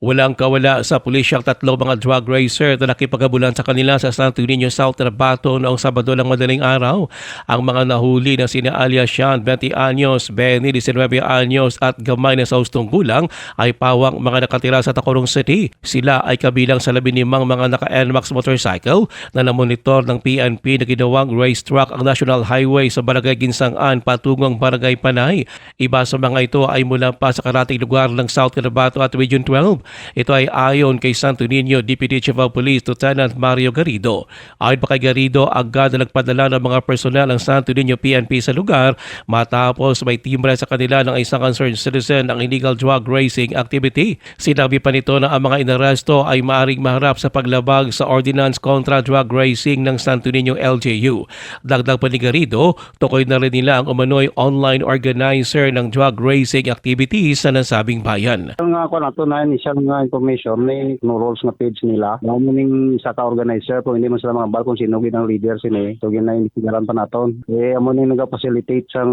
Walang kawala sa pulisyang tatlong mga drug racer na nakipagabulan sa kanila sa Santo Niño South Trabato noong Sabado ng madaling araw. Ang mga nahuli na sina Alia Shan, 20 anyos, Benny, 19 anyos at Gamay na Saustong Gulang ay pawang mga nakatira sa Tacorong City. Sila ay kabilang sa labinimang mga naka-NMAX motorcycle na namonitor ng PNP na ginawang race track ang National Highway sa Barangay Ginsangan patungong Barangay Panay. Iba sa mga ito ay mula pa sa karating lugar ng South Cotabato at Region 12. Ito ay ayon kay Santo Niño Deputy Chief of Police Lieutenant Mario Garrido. Ayon pa kay Garrido, agad na nagpadala ng mga personel ng Santo Niño PNP sa lugar matapos may timbre sa kanila ng isang concerned citizen ng illegal drug racing activity. Sinabi pa nito na ang mga inaresto ay maaring maharap sa paglabag sa Ordinance kontra Drug Racing ng Santo Niño LGU. Dagdag pa ni Garrido, tukoy na rin nila ang umano'y online organizer ng drug racing activities sa nasabing bayan. Ang ako natunayan siya nga information may no rules nga page nila. Ning sa ka-organizer kung hindi man sila mga balkon sino gid ang leader sini. So gina investigaran pa naton. Eh amo ning naga-facilitate sang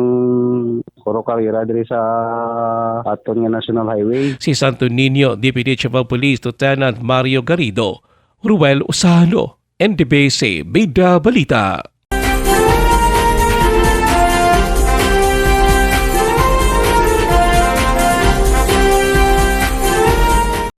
kuro karera diri sa aton nga National Highway. Si Santo Niño Deputy Chief of Police Lieutenant Mario Garrido, Ruel Usano, NDBC Bida Balita.